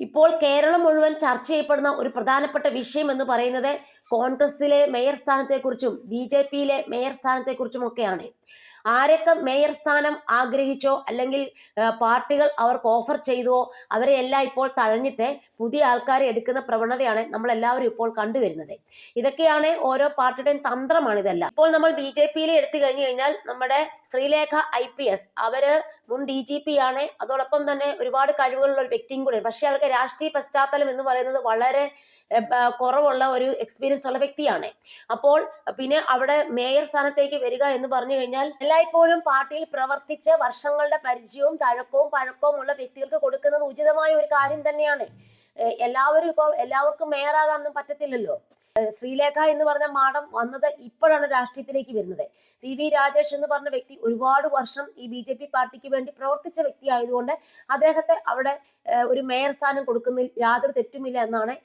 ഇപ്പോൾ കേരളം മുഴുവൻ ചർച്ച ചെയ്യപ്പെടുന്ന ഒരു പ്രധാനപ്പെട്ട വിഷയം എന്ന് പറയുന്നത് കോൺഗ്രസിലെ മേയർ സ്ഥാനത്തെക്കുറിച്ചും ബി ജെ പിയിലെ മേയർ സ്ഥാനത്തെക്കുറിച്ചും ഒക്കെയാണ് ആരൊക്കെ മേയർ സ്ഥാനം ആഗ്രഹിച്ചോ അല്ലെങ്കിൽ പാർട്ടികൾ അവർക്ക് ഓഫർ ചെയ്തുവോ അവരെ എല്ലാം ഇപ്പോൾ തഴഞ്ഞിട്ട് പുതിയ ആൾക്കാരെ എടുക്കുന്ന പ്രവണതയാണ് നമ്മൾ എല്ലാവരും ഇപ്പോൾ കണ്ടുവരുന്നത്. ഇതൊക്കെയാണ് ഓരോ പാർട്ടിയുടെയും തന്ത്രമാണ് ഇതെല്ലാം. ഇപ്പോൾ നമ്മൾ ബി ജെ പിയിൽ എടുത്തു കഴിഞ്ഞു കഴിഞ്ഞാൽ നമ്മുടെ ശ്രീലേഖ ഐ പി എസ് അവർ മുൻ ഡി ജി പി ആണ്. അതോടൊപ്പം തന്നെ ഒരുപാട് കഴിവുകളുള്ള ഒരു വ്യക്തിയും കൂടിയാണ് പക്ഷെ അവർക്ക് രാഷ്ട്രീയ പശ്ചാത്തലം എന്ന് പറയുന്നത് വളരെ കുറവുള്ള ഒരു എക്സ്പീരിയൻസ് ഉള്ള വ്യക്തിയാണ്. അപ്പോൾ പിന്നെ അവിടെ മേയർ സ്ഥാനത്തേക്ക് വരിക എന്ന് പറഞ്ഞു കഴിഞ്ഞാൽ എല്ലായ്പ്പോഴും പാർട്ടിയിൽ പ്രവർത്തിച്ച് വർഷങ്ങളുടെ പരിചയവും തഴക്കവും പഴക്കവും ഉള്ള വ്യക്തികൾക്ക് കൊടുക്കുന്നത് ഉചിതമായ ഒരു കാര്യം തന്നെയാണ്. എല്ലാവരും ഇപ്പോൾ എല്ലാവർക്കും മേയറാകാനൊന്നും പറ്റത്തില്ലല്ലോ. ശ്രീലേഖ എന്ന് പറഞ്ഞ മാഡം വന്നത് ഇപ്പോഴാണ് രാഷ്ട്രീയത്തിലേക്ക് വരുന്നത്. വി വി രാജേഷ് എന്ന് പറഞ്ഞ വ്യക്തി ഒരുപാട് വർഷം ഈ ബി ജെ പി പാർട്ടിക്ക് വേണ്ടി പ്രവർത്തിച്ച വ്യക്തി ആയതുകൊണ്ട് അദ്ദേഹത്തെ അവിടെ ഒരു മേയർ സ്ഥാനം കൊടുക്കുന്നതിൽ യാതൊരു തെറ്റുമില്ല എന്നാണ്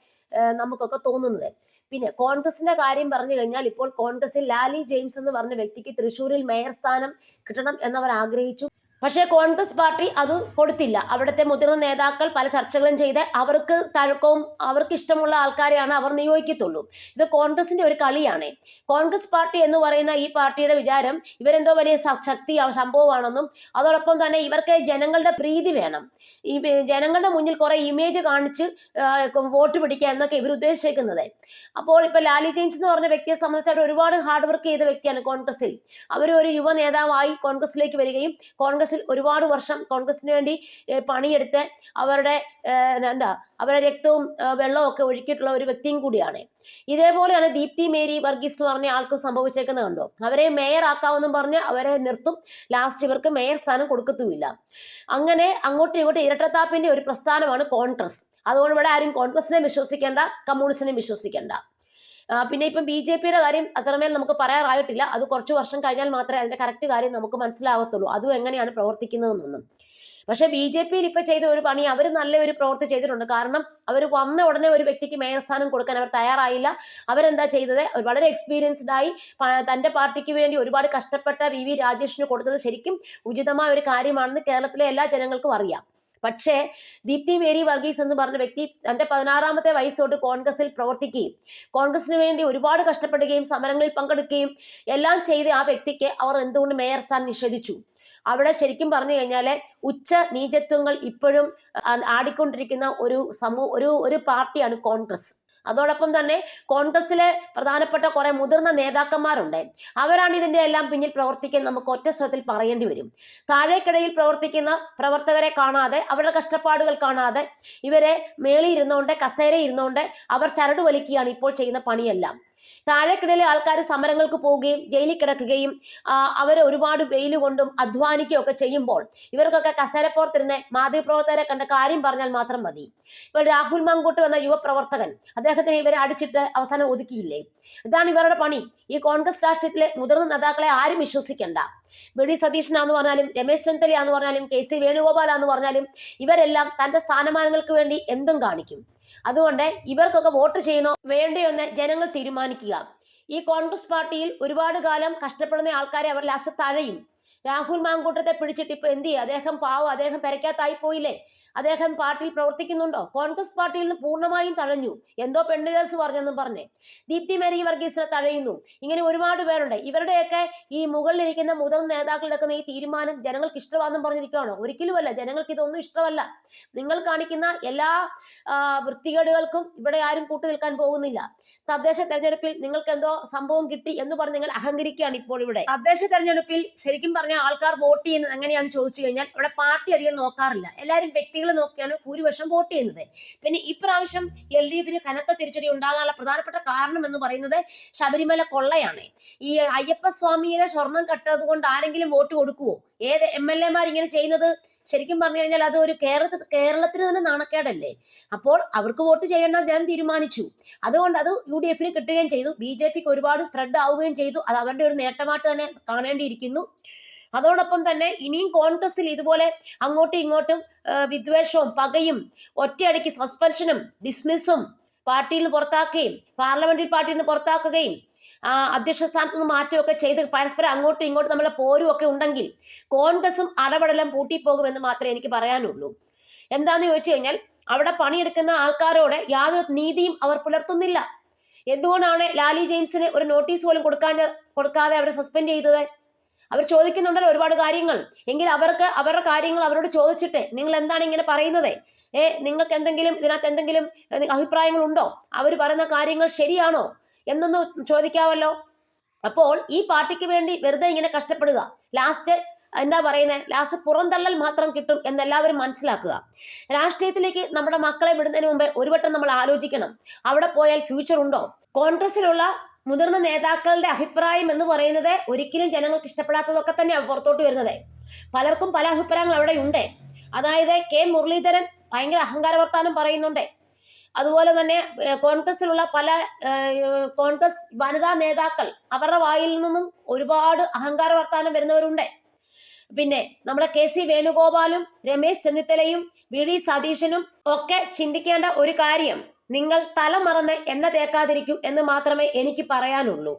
നമുക്കൊക്കെ തോന്നുന്നത്. പിന്നെ കോൺഗ്രസിന്റെ കാര്യം പറഞ്ഞു കഴിഞ്ഞാൽ ഇപ്പോൾ കോൺഗ്രസിൽ ലാലി ജെയിംസ് എന്ന് പറഞ്ഞ വ്യക്തിക്ക് തൃശ്ശൂരിൽ മേയർ സ്ഥാനം കിട്ടണം എന്നവർ ആഗ്രഹിച്ചു. പക്ഷേ കോൺഗ്രസ് പാർട്ടി അത് കൊടുത്തില്ല. അവിടുത്തെ മുതിർന്ന നേതാക്കൾ പല ചർച്ചകളും ചെയ്ത് അവർക്ക് തഴക്കവും അവർക്ക് ഇഷ്ടമുള്ള ആൾക്കാരെയാണ് അവർ നിയോഗിക്കത്തുള്ളൂ. ഇത് കോൺഗ്രസിന്റെ ഒരു കളിയാണ്. കോൺഗ്രസ് പാർട്ടി എന്ന് പറയുന്ന ഈ പാർട്ടിയുടെ വിചാരം ഇവരെന്തോ വലിയ ശക്തി സംഭവമാണെന്നും അതോടൊപ്പം തന്നെ ഇവർക്ക് ജനങ്ങളുടെ പ്രീതി വേണം. ഈ ജനങ്ങളുടെ മുന്നിൽ കുറേ ഇമേജ് കാണിച്ച് വോട്ട് പിടിക്കുക എന്നൊക്കെ ഇവർ ഉദ്ദേശിക്കുന്നത് അപ്പോൾ ഇപ്പോൾ ലാലി ജെയിംസ് എന്ന് പറഞ്ഞ വ്യക്തിയെ സംബന്ധിച്ച് അവർ ഒരുപാട് ഹാർഡ് വർക്ക് ചെയ്ത വ്യക്തിയാണ് കോൺഗ്രസിൽ അവർ ഒരു യുവ നേതാവായി കോൺഗ്രസിലേക്ക് വരികയും കോൺഗ്രസിൽ ഒരുപാട് വർഷം കോൺഗ്രസിന് വേണ്ടി പണിയെടുത്ത് അവരുടെ എന്താ അവരുടെ രക്തവും വെള്ളവും ഒക്കെ ഒഴുക്കിയിട്ടുള്ള ഒരു വ്യക്തിയും കൂടിയാണ്. ഇതേപോലെയാണ് ദീപ്തി മേരി വർഗീസ് എന്ന് പറഞ്ഞ ആൾക്കും സംഭവിച്ചേക്കുന്നത് കണ്ടോ? അവരെ മേയർ ആക്കാമെന്നും പറഞ്ഞ് അവരെ നിർത്തും. ലാസ്റ്റ് ഇവർക്ക് മേയർ സ്ഥാനം കൊടുക്കത്തുമില്ല. അങ്ങനെ അങ്ങോട്ടും ഇങ്ങോട്ടും ഇരട്ടത്താപ്പിന്റെ ഒരു പ്രസ്ഥാനമാണ് കോൺഗ്രസ്. അതുകൊണ്ട് ഇവിടെ ആരും കോൺഗ്രസിനെ വിശ്വസിക്കേണ്ട കമ്മ്യൂണിസ്റ്റിനെ വിശ്വസിക്കേണ്ട. പിന്നെ ഇപ്പം ബി ജെ പിയുടെ കാര്യം അത്രമേൽ നമുക്ക് പറയാറായിട്ടില്ല. അത് കുറച്ച് വർഷം കഴിഞ്ഞാൽ മാത്രമേ അതിന്റെ കറക്റ്റ് കാര്യം നമുക്ക് മനസ്സിലാവത്തുള്ളൂ. അതും എങ്ങനെയാണ് പ്രവർത്തിക്കുന്നതെന്നൊന്നും. പക്ഷേ ബി ജെ പിയിൽ ഇപ്പൊ ചെയ്ത ഒരു പണി അവർ നല്ല ഒരു പ്രവൃത്തി ചെയ്തിട്ടുണ്ട്. കാരണം അവർ വന്ന ഉടനെ ഒരു വ്യക്തിക്ക് മേയർ സ്ഥാനം കൊടുക്കാൻ അവർ തയ്യാറായില്ല. അവരെന്താ ചെയ്തത്? വളരെ എക്സ്പീരിയൻസ്ഡ് ആയി തന്റെ പാർട്ടിക്ക് വേണ്ടി ഒരുപാട് കഷ്ടപ്പെട്ട വി വി രാജേഷിന് കൊടുത്തത് ശരിക്കും ഉചിതമായ ഒരു കാര്യമാണെന്ന് കേരളത്തിലെ എല്ലാ ജനങ്ങൾക്കും അറിയാം. പക്ഷേ ദീപ്തി മേരി വർഗീസ് എന്ന് പറഞ്ഞ വ്യക്തി തന്റെ പതിനാറാമത്തെ വയസ്സോട്ട് കോൺഗ്രസിൽ പ്രവർത്തിക്കുകയും കോൺഗ്രസിന് വേണ്ടി ഒരുപാട് കഷ്ടപ്പെടുകയും സമരങ്ങളിൽ പങ്കെടുക്കുകയും എല്ലാം ചെയ്ത് ആ വ്യക്തിക്ക് അവർ എന്തുകൊണ്ട് മേയർ സ്ഥാനം നിഷേധിച്ചു? അവിടെ ശരിക്കും പറഞ്ഞു കഴിഞ്ഞാൽ ഉച്ച നീചത്വങ്ങൾ ഇപ്പോഴും ആടിക്കൊണ്ടിരിക്കുന്ന ഒരു സമൂഹ ഒരു ഒരു പാർട്ടിയാണ് കോൺഗ്രസ്. അതോടൊപ്പം തന്നെ കോൺഗ്രസിലെ പ്രധാനപ്പെട്ട കുറെ മുതിർന്ന നേതാക്കന്മാരുണ്ട്. അവരാണ് ഇതിന്റെ എല്ലാം പിന്നിൽ പ്രവർത്തിക്കാൻ നമുക്ക് ഒറ്റ സ്വരത്തിൽ പറയേണ്ടി വരും. താഴേക്കിടയിൽ പ്രവർത്തിക്കുന്ന പ്രവർത്തകരെ കാണാതെ അവരുടെ കഷ്ടപ്പാടുകൾ കാണാതെ ഇവരെ മേളിൽ ഇരുന്നുകൊണ്ട് കസേര ഇരുന്നുകൊണ്ട് അവർ ചരട് വലിക്കുകയാണ് ഇപ്പോൾ ചെയ്യുന്ന പണിയെല്ലാം. താഴേക്കിടയിലെ ആൾക്കാർ സമരങ്ങൾക്ക് പോവുകയും ജയിലിൽ കിടക്കുകയും അവർ ഒരുപാട് വെയിൽ കൊണ്ടും അധ്വാനിക്കുകയും ഒക്കെ ചെയ്യുമ്പോൾ ഇവർക്കൊക്കെ കസേരപ്പുറത്തിരുന്ന് മാധ്യമപ്രവർത്തകരെ കണ്ട കാര്യം പറഞ്ഞാൽ മാത്രം മതി. ഇപ്പോൾ രാഹുൽ മങ്കൂട്ട് എന്ന യുവപ്രവർത്തകൻ അദ്ദേഹത്തിന് ഇവരെ അടിച്ചിട്ട് അവസാനം ഒതുക്കിയില്ലേ? ഇതാണ് ഇവരുടെ പണി. ഈ കോൺഗ്രസ് രാഷ്ട്രീയത്തിലെ മുതിർന്ന നേതാക്കളെ ആരും വിശ്വസിക്കേണ്ട. ബിഡി സതീശനാന്ന് പറഞ്ഞാലും രമേശ് ചെന്നിത്തലയാന്ന് പറഞ്ഞാലും കെ. സി. വേണുഗോപാലാന്ന് പറഞ്ഞാലും ഇവരെല്ലാം തന്റെ സ്ഥാനമാനങ്ങൾക്ക് വേണ്ടി എന്തും കാണിക്കും. അതുകൊണ്ട് ഇവർക്കൊക്കെ വോട്ട് ചെയ്യണോ വേണ്ടയോ എന്ന് ജനങ്ങൾ തീരുമാനിക്കുക. ഈ കോൺഗ്രസ് പാർട്ടിയിൽ ഒരുപാട് കാലം കഷ്ടപ്പെടുന്ന ആൾക്കാരെ അവർ ലാസ്റ്റ് തഴയും. രാഹുൽ മാങ്കൂട്ടത്തെ പിടിച്ചിട്ട് ഇപ്പൊ എന്ത് ചെയ്യും? അദ്ദേഹം പാവം അദ്ദേഹം പെരക്കാത്തായി പോയില്ലേ? അദ്ദേഹം പാർട്ടിയിൽ പ്രവർത്തിക്കുന്നുണ്ടോ? കോൺഗ്രസ് പാർട്ടിയിൽ നിന്ന് പൂർണമായും തഴഞ്ഞു. എന്തോ പെണ്ണ് കേസ് പറഞ്ഞെന്നും പറഞ്ഞേ. ദീപ്തി മേരി വർഗീസിനെ തഴയുന്നു. ഇങ്ങനെ ഒരുപാട് പേരുണ്ട്. ഇവരുടെയൊക്കെ ഈ മുകളിലിരിക്കുന്ന മുതിർന്ന നേതാക്കൾ ഈ തീരുമാനം ജനങ്ങൾക്ക് ഇഷ്ടമാണെന്നും പറഞ്ഞിരിക്കുകയാണോ? ഒരിക്കലുമല്ല. ജനങ്ങൾക്ക് ഇതൊന്നും ഇഷ്ടമല്ല. നിങ്ങൾ കാണിക്കുന്ന എല്ലാ വൃത്തികേടുകൾക്കും ഇവിടെ ആരും കൂട്ടു നിൽക്കാൻ പോകുന്നില്ല. തദ്ദേശ തെരഞ്ഞെടുപ്പിൽ നിങ്ങൾക്ക് എന്തോ സംഭവം കിട്ടി എന്ന് പറഞ്ഞ് നിങ്ങൾ അഹങ്കരിക്കുകയാണ് ഇപ്പോൾ ഇവിടെ. തദ്ദേശ തെരഞ്ഞെടുപ്പിൽ ശരിക്കും പറഞ്ഞ ആൾക്കാർ വോട്ട് ചെയ്യുന്നത് എങ്ങനെയാണെന്ന് ചോദിച്ചു കഴിഞ്ഞാൽ ഇവിടെ പാർട്ടി അധികം നോക്കാറില്ല. എല്ലാവരും വ്യക്തികൾ നോക്കിയാണ് ഭൂരിപക്ഷം വോട്ട് ചെയ്യുന്നത്. പിന്നെ ഇപ്രാവശ്യം എൽ ഡി എഫിന് കനത്ത തിരിച്ചടി ഉണ്ടാകാനുള്ള പ്രധാനപ്പെട്ട കാരണം എന്ന് പറയുന്നത് ശബരിമല കൊള്ളയാണ്. ഈ അയ്യപ്പ സ്വാമിയുടെ സ്വർണം കട്ടത് കൊണ്ട് ആരെങ്കിലും വോട്ട് കൊടുക്കുവോ? ഏത് എം എൽ എമാർ ഇങ്ങനെ ചെയ്യുന്നത്? ശരിക്കും പറഞ്ഞു കഴിഞ്ഞാൽ അത് ഒരു കേരളത്തിൽ കേരളത്തിന് തന്നെ നാണക്കേടല്ലേ? അപ്പോൾ അവർക്ക് വോട്ട് ചെയ്യേണ്ട ഞാൻ തീരുമാനിച്ചു. അതുകൊണ്ട് അത് യു ഡി എഫിന് കിട്ടുകയും ചെയ്തു. ബി ജെ പിക്ക് ഒരുപാട് സ്പ്രെഡ് ആവുകയും ചെയ്തു. അത് അവരുടെ ഒരു നേട്ടമായിട്ട് തന്നെ കാണേണ്ടിയിരിക്കുന്നു. അതോടൊപ്പം തന്നെ ഇനിയും കോൺഗ്രസിൽ ഇതുപോലെ അങ്ങോട്ടും ഇങ്ങോട്ടും വിദ്വേഷവും പകയും ഒറ്റയടിക്ക് സസ്പെൻഷനും ഡിസ്മിസും പാർട്ടിയിൽ നിന്ന് പുറത്താക്കുകയും പാർലമെന്ററി പാർട്ടിയിൽ നിന്ന് പുറത്താക്കുകയും അധ്യക്ഷ സ്ഥാനത്ത് നിന്ന് മാറ്റുകയൊക്കെ ചെയ്ത് പരസ്പരം അങ്ങോട്ടും ഇങ്ങോട്ടും നമ്മളെ പോരും ഒക്കെ ഉണ്ടെങ്കിൽ കോൺഗ്രസും അടപടലം പൂട്ടിപ്പോകുമെന്ന് മാത്രമേ എനിക്ക് പറയാനുള്ളൂ. എന്താന്ന് ചോദിച്ചു കഴിഞ്ഞാൽ അവിടെ പണിയെടുക്കുന്ന ആൾക്കാരോട് യാതൊരു നീതിയും അവർ പുലർത്തുന്നില്ല. എന്തുകൊണ്ടാണ് ലാലി ജെയിംസിന് ഒരു നോട്ടീസ് പോലും കൊടുക്കാൻ കൊടുക്കാതെ അവരെ സസ്പെൻഡ് ചെയ്തത്? അവർ ചോദിക്കുന്നുണ്ടല്ലോ ഒരുപാട് കാര്യങ്ങൾ. എങ്കിൽ അവർക്ക് അവരുടെ കാര്യങ്ങൾ അവരോട് ചോദിച്ചിട്ട് നിങ്ങൾ എന്താണ് ഇങ്ങനെ പറയുന്നത്? ഏ നിങ്ങൾക്ക് എന്തെങ്കിലും ഇതിനകത്ത് എന്തെങ്കിലും അഭിപ്രായങ്ങളുണ്ടോ അവർ പറയുന്ന കാര്യങ്ങൾ ശരിയാണോ? എന്നൊന്നും ചോദിക്കാമല്ലോ അപ്പോൾ ഈ പാർട്ടിക്ക് വേണ്ടി വെറുതെ ഇങ്ങനെ കഷ്ടപ്പെടുക. ലാസ്റ്റ് എന്താ പറയുന്നത് ലാസ്റ്റ് പുറന്തള്ളൽ മാത്രം കിട്ടും എന്നെല്ലാവരും മനസ്സിലാക്കുക. രാഷ്ട്രീയത്തിലേക്ക് നമ്മുടെ മക്കളെ വിടുന്നതിന് മുമ്പേ ഒരുവട്ടം നമ്മൾ ആലോചിക്കണം. അവിടെ പോയാൽ ഫ്യൂച്ചർ ഉണ്ടോ? കോൺഗ്രസിലുള്ള മുതിർന്ന നേതാക്കളുടെ അഭിപ്രായം എന്ന് പറയുന്നത് ഒരിക്കലും ജനങ്ങൾക്ക് ഇഷ്ടപ്പെടാത്തതൊക്കെ തന്നെയാണ് പുറത്തോട്ട് വരുന്നത്. പലർക്കും പല അഭിപ്രായങ്ങൾ അവിടെ ഉണ്ട്. അതായത് കെ മുരളീധരൻ ഭയങ്കര അഹങ്കാര വർത്താനം പറയുന്നുണ്ട്. അതുപോലെ തന്നെ കോൺഗ്രസിലുള്ള പല കോൺഗ്രസ് വനിതാ നേതാക്കൾ അവരുടെ വായിൽ നിന്നും ഒരുപാട് അഹങ്കാര വർത്താനം വരുന്നവരുണ്ട്. പിന്നെ നമ്മുടെ കെ സി വേണുഗോപാലും രമേശ് ചെന്നിത്തലയും വി ഡി സതീശനും ഒക്കെ ചിന്തിക്കേണ്ട ഒരു കാര്യം നിങ്ങൾ തല മറന്ന് എണ്ണ തേക്കാതിരിക്കൂ എന്ന് മാത്രമേ എനിക്ക് പറയാനുള്ളൂ.